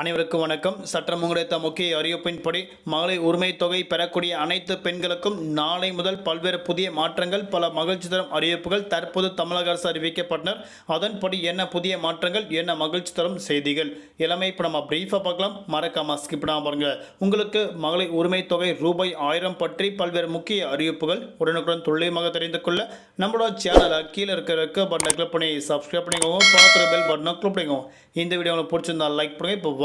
அனைவருக்கும் வணக்கம். சட்டம் கிடைத்த முக்கிய அறிவிப்பின்படி மகளிர் உரிமை தொகை பெறக்கூடிய அனைத்து பெண்களுக்கும் நாளை முதல் பல்வேறு புதிய மாற்றங்கள் பல மகிழ்ச்சி தரும் அறிவிப்புகள் தற்போது தமிழக அரசு அறிவிக்கப்பட்டனர். அதன்படி என்ன புதிய மாற்றங்கள் என்ன மகிழ்ச்சி தரும் செய்திகள் இளமை இப்போ நம்ம பிரீஃபாக பார்க்கலாம். மறக்காம ஸ்கிப் பண்ணாம பாருங்க. உங்களுக்கு மகளிர் உரிமை தொகை ரூபாய் ஆயிரம் பற்றி பல்வேறு முக்கிய அறிவிப்புகள் உடனுக்குடன் துல்லியமாக தெரிந்து கொள்ள நம்மளோட சேனலை கீழே இருக்கிற பட்டனை கிளிக் பண்ணி சப்ஸ்கிரைப் பண்ணிக்கோங்க. பார்க்குற பெல் பட்டனை கிளிக் பண்ணிக்கோங்க. இந்த வீடியோ உங்களுக்கு பிடிச்சிருந்தா லைக் பண்ணுங்க. இப்போ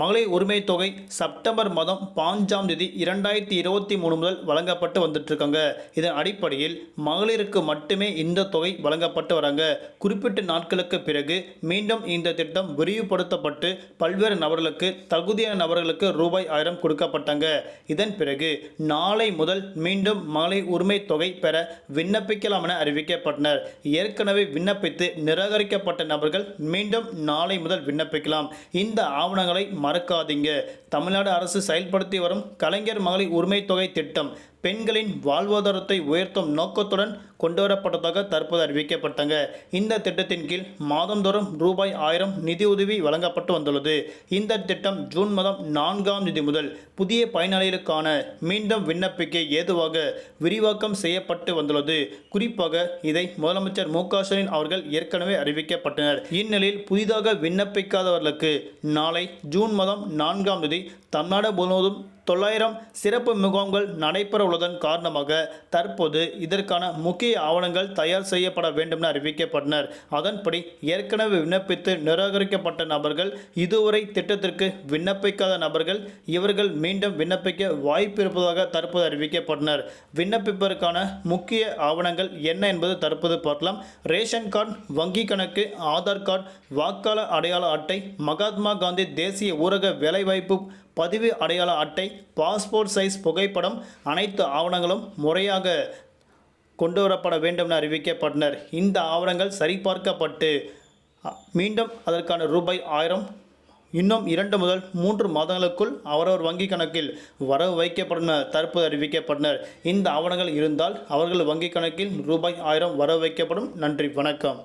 மகளிர் உரிமை தொகை செப்டம்பர் மாதம் பாஞ்சாம் தேதி இரண்டாயிரத்தி இருபத்தி மூணு முதல் வழங்கப்பட்டு வந்துட்டுருக்காங்க. இதன் அடிப்படையில் மகளிருக்கு மட்டுமே இந்த தொகை வழங்கப்பட்டு வராங்க. குறிப்பிட்ட நாட்களுக்கு பிறகு மீண்டும் இந்த திட்டம் விரிவுபடுத்தப்பட்டு பல்வேறு நபர்களுக்கு தகுதியான நபர்களுக்கு ரூபாய் ஆயிரம் கொடுக்கப்பட்டாங்க. இதன் பிறகு நாளை முதல் மீண்டும் மகளிர் உரிமை தொகை பெற விண்ணப்பிக்கலாம் என அறிவிக்கப்பட்டனர். ஏற்கனவே விண்ணப்பித்து நிராகரிக்கப்பட்ட நபர்கள் மீண்டும் நாளை முதல் விண்ணப்பிக்கலாம். இந்த ஆவணங்களை மறக்காதீங்க. தமிழ்நாடு அரசு செயல்படுத்தி வரும் கலைஞர் மகளிர் உரிமை தொகை திட்டம் பெண்களின் வாழ்வாதாரத்தை உயர்த்தும் நோக்கத்துடன் கொண்டுவரப்பட்டதாக தற்போது அறிவிக்கப்பட்டாங்க. இந்த திட்டத்தின் கீழ் மாதந்தோறும் ரூபாய் ஆயிரம் நிதியுதவி வழங்கப்பட்டு வந்துள்ளது. இந்த திட்டம் ஜூன் மாதம் நான்காம் தேதி முதல் புதிய பயனாளிகளுக்கான மீண்டும் விண்ணப்பிக்க ஏதுவாக விரிவாக்கம் செய்யப்பட்டு வந்துள்ளது. குறிப்பாக இதை முதலமைச்சர் மு ஸ்டாலின் அவர்கள் ஏற்கனவே அறிவிக்கப்பட்டனர். இந்நிலையில் புதிதாக விண்ணப்பிக்காதவர்களுக்கு நாளை ஜூன் மாதம் நான்காம் தேதி தமிழ்நாடு முழுவதும் தொள்ளாயிரம் சிறப்பு முகாம்கள் நடைபெற உள்ளதன் காரணமாக தற்போது இதற்கான முக்கிய ஆவணங்கள் தயார் செய்யப்பட வேண்டும் என அறிவிக்கப்பட்டனர். அதன்படி ஏற்கனவே விண்ணப்பித்து நிராகரிக்கப்பட்ட நபர்கள் இதுவரை திட்டத்திற்கு விண்ணப்பிக்காத நபர்கள் இவர்கள் மீண்டும் விண்ணப்பிக்க வாய்ப்பு இருப்பதாக தற்போது அறிவிக்கப்பட்டனர். விண்ணப்பிப்பதற்கான முக்கிய ஆவணங்கள் என்ன என்பது தற்போது பார்க்கலாம். ரேஷன் கார்டு வங்கி கணக்கு ஆதார் கார்டு வாக்காளர் அடையாள அட்டை மகாத்மா காந்தி தேசிய ஊரக வேலைவாய்ப்பு பதிவு அடையாள அட்டை பாஸ்போர்ட் சைஸ் புகைப்படம் அனைத்து ஆவணங்களும் முறையாக கொண்டு வரப்பட வேண்டும் என அறிவிக்கப்பட்டனர். இந்த ஆவணங்கள் சரிபார்க்கப்பட்டு மீண்டும் அதற்கான ரூபாய் ஆயிரம் இன்னும் இரண்டு முதல் மூன்று மாதங்களுக்குள் அவரவர் வங்கி கணக்கில் வரவு வைக்கப்படும் தற்போது அறிவிக்கப்பட்டனர். இந்த ஆவணங்கள் இருந்தால் அவர்கள் வங்கி கணக்கில் ரூபாய் ஆயிரம் வரவு வைக்கப்படும். நன்றி வணக்கம்.